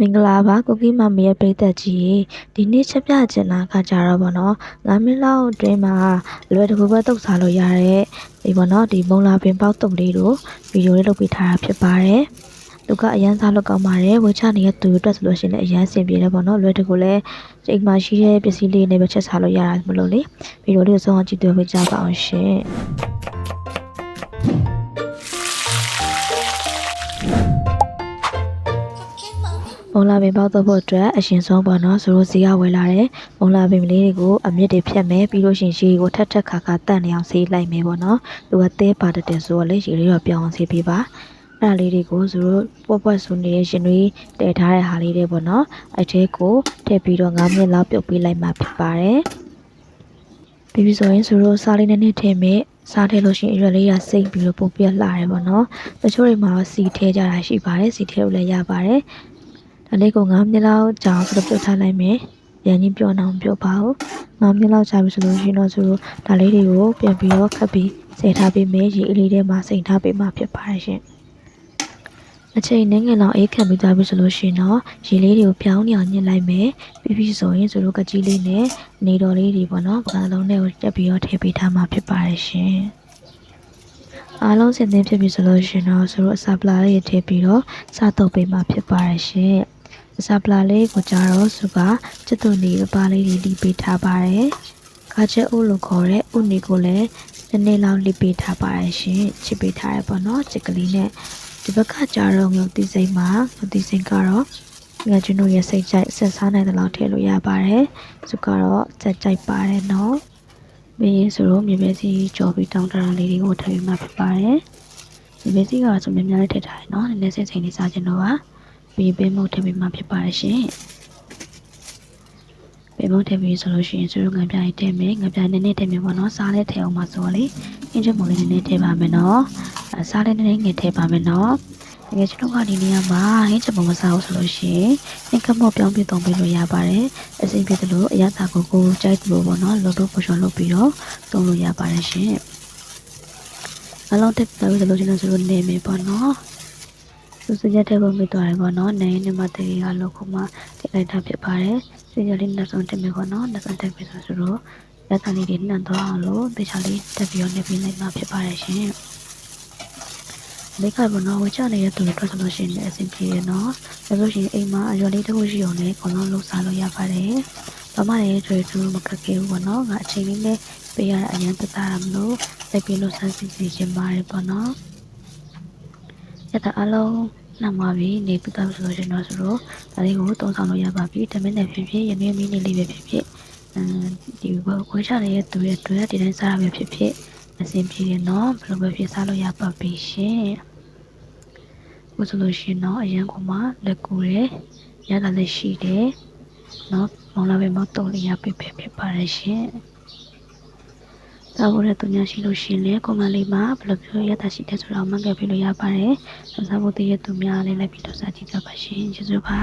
မင်္ဂလာပါကိုကီမမရဲ့ပရိသတ်ကြီးရေဒီနေ့ချက်ပြချင်တာကကြတော့ဗောနော်9မိနစ်လောက်အတွင်းမှာလွယ်တကူပဲတုတ်စားလို့ရတဲ့ဒီဗောနော်ဒီမုံလာပင်ပေါက်တုတ်လေးတို့ဗီဒီယိုလေးလုပ်ပေးထားတာဖြစ်ပါတယ်သူကအရန်စားလို့ကောင်းပါတယ်ဝေချနေတဲ့သူအတွက်ဆိုလို့ရှိရင်လည်းအရန်ဆင်ပြေတယ်ဗောနော်လွယ်တကူလည်းအိမ်မှာရှိတဲ့ပစ္စည်းလေးနဲ့ပဲချက်စားလို့ရတာမလို့လေဗီဒီယိုလေးကိုဆုံးအောင်ကြည့်တွေ့ပေးကြပါအောင်ရှင် မုံလာပင်ပေါက်တော့ဖို့အတွက်အရှင်ဆုံးပေါ့နော်ဆိုတော့ဈေးကဝယ်လာတယ်မုံလာပင်လေးတွေကိုအမြင့်တွေဖြတ်မယ်ပြီးလို့ရှရင်ရေကိုထက်ထက်ခါခါတန့်နေအောင်ဆေးလိုက်မယ်ပေါ့နော်သူကသဲပါတတယ်ဆိုတော့လေရေလေးတော့ပြောင်းအောင်ဆေးပေးပါအဲ့ဒါလေးတွေကိုဆိုတော့ပွက်ပွက်ဆူနေတဲ့ရှင်တွေတည်ထားတဲ့ဟာလေးတွေပေါ့နော်အဲ့ထဲကိုထည့်ပြီးတော့9မိနစ်လောက်ပြုတ်ပေးလိုက်မှဖြစ်ပါတယ်ပြီးပြီဆိုရင်ဆိုတော့စားလေးနဲ့နဲ့ထည့်မယ်စားထည့်လို့ရှိရင်အရွက်လေးကစိတ်ပြီးတော့ပုတ်ပြက်လာတယ်ပေါ့နော်တချို့တွေမှာတော့စီထဲကြတာရှိပါတယ်စီထဲလို့လည်းရပါတယ် ဒါလေးကို9မိနစ်လောက်ကြာအောင်ဆိုတော့ပြုတ်ထားလိုက်မယ်ရန်ကြီးပြောင်းအောင်ပြုတ်ပါဦး9မိနစ်လောက်ကြာပြီဆိုလို့ရှိရင်တော့ဆိုတော့ဒါလေးတွေကိုပြန်ပြီးတော့ခတ်ပြီးဆယ်ထားပေးမယ်ရေအလေးထဲမှာစိန်ထားပေးမှဖြစ်ပါတယ်ရှင်အချိန်နည်းငယ်လောက်အေးခံပြီးသားပြီဆိုလို့ရှိရင်တော့ရေလေးတွေကိုပြောင်းနေအောင်ညှစ်လိုက်မယ်ပြီးပြီဆိုရင်ဆိုတော့ကကြီးလေးနဲ့နေတော်လေးတွေပေါ့နော်ပကံလုံးနဲ့ကိုတက်ပြီးတော့ထည့်ပေးထားမှဖြစ်ပါတယ်ရှင်အားလုံးစင်သင်းဖြစ်ပြီဆိုလို့ရှိရင်တော့ဆိုတော့အစာပလာလေးထည့်ပြီးတော့စားတော့ပေးမှဖြစ်ပါတယ်ရှင်အ စာပလာလေးကိုကြတော့စုကကျွတ်တုန်နေပါလေးတွေတီးပေးထားပါတယ်ခါချက်အုပ်လို့ခေါ်တဲ့ဥနီကိုလည်းနည်းနည်းလောက်လိပေးထားပါတယ်ရှင်ချစ်ပေးထားရပေါ့နော်ချစ်ကလေးနဲ့ဒီဘက်ကကြတော့ငုံတိစိမ့်မှာငုံတိစိမ့်ကတော့ငါကျွန်တော်ရဲ့စိတ်ကြိုက်ဆက်စားနိုင်တဲ့လောက်ထည့်လို့ရပါတယ်စုကတော့စက်ကြိုက်ပါတယ်နော်မင်းရင်ဆိုတော့မြေပဲစီကြော်ပြီးတောင်းတရာလေးတွေကိုထည့်ပေးမှဖြစ်ပါတယ်မြေပဲစီကတော့ဆိုများများလေးထည့်ထားတယ်နော်နည်းနည်းစိတ်စိတ်လေးစားချင်တော့ပါ ပြီးပေးမှုထည့်ပေးမှဖြစ်ပါတယ်ရှင်ပေးမှုထည့်ပြီးဆိုလို့ရှိရင်ဆိုတော့ငံပြိုင်ထည့်မယ်ငံပြိုင်နည်းနည်းထည့်မယ်ပေါ့နော်စားလေးထည့်အောင်ပါဆိုတော့လေအင်းချက်မုံလေးနည်းနည်းထည့်ပါမယ်နော်အဲစားလေးနည်းနည်းငယ်ထည့်ပါမယ်နော်တကယ်ကျွန်တော်ကဒီနေရာမှာဟင်းချက်ပုံမစားဘူးဆိုလို့ရှိရင်အင်ကမော့ပြောင်းပြသုံးပေးလို့ရပါတယ်အစီအပြေသလိုအရသာကိုကိုကြိုက်သလိုပေါ့နော်လော်တော့ပေါ်ချော်လုပ်ပြီးတော့သုံးလို့ရပါတယ်ရှင်အလုံးတက်ပြောလို့ဆိုလို့ကျွန်တော်ဆိုလို့နေမယ်ပေါ့နော် သူစကြတဲ့ပုံပြသွားတယ်ပေါ့နော်နိုင်နေမှာတကယ်ကလောက်ခုမှတိလိုက်တာဖြစ်ပါတယ်စကြလေးနှစ်ဆုံးတက်မယ်ပေါ့နော်နှစ်ဆုံးတက်ပြီဆိုတော့လက်သလေးတွေနှံ့သွားအောင်လို့တေချာလေးတက်ပြီးတော့နေပြီးလိုက်မှာဖြစ်ပါတယ်ရှင်မိကဘနော်ဝချနေတဲ့သူတွေအတွက်ဆိုလို့ရှိရင်လည်းအဆင်ပြေရနော်ဒါဆိုရှင်အိမ်မှာအရွယ်လေးတစ်ခုရှိအောင်လည်းအကုန်လုံးလှုပ်ရှားလို့ရပါတယ်ဘာမှလည်းတွေ့သူမကကေဘူးပေါ့နော်ငါအချိန်လေးနဲ့ပေးရတဲ့အရင်သက်သာတာမလို့လက်ပြီးလို့ဆန်းစစ်စီခြင်းပါတယ်ပေါ့နော် ရတဲ့အလုံးနောက်မှပြီနေပူတာဆိုလို့ရှိရင်တော့ဆိုတော့ဒါလေးကိုသုံးဆောင်လို့ရပါပြီတမင်းနဲ့ဖြစ်ဖြစ်ရနေမီနေလေးပဲဖြစ်ဖြစ်အဲဒီဘဝချနေတဲ့သူရဲ့တွေ့ဒီတိုင်းစားရပဲဖြစ်ဖြစ်အဆင်ပြေတယ်နော်ဘယ်လိုပဲဖြစ်စားလို့ရပါပြီရှင်ကိုဆိုလို့ရှိရင်တော့အရန်ကမှလက်ကူတယ်ရတာလည်းရှိတယ်နော်မောင်လာပဲမတော့လေးရပြပြဖြစ်ပါတယ်ရှင် စားဖို့တဲ့သူများရှိလို့ရှိရင်လည်းကွန်မန့်လေးမှာဘယ်လိုပြောရတာရှိတယ်ဆိုတော့မှတ်ခဲ့ပြလို့ရပါတယ်စားဖို့တည်းရဲ့သူများလည်းလိုက်ပြီးတော့စားကြည့်ကြပါရှင်ကျေးဇူးပါ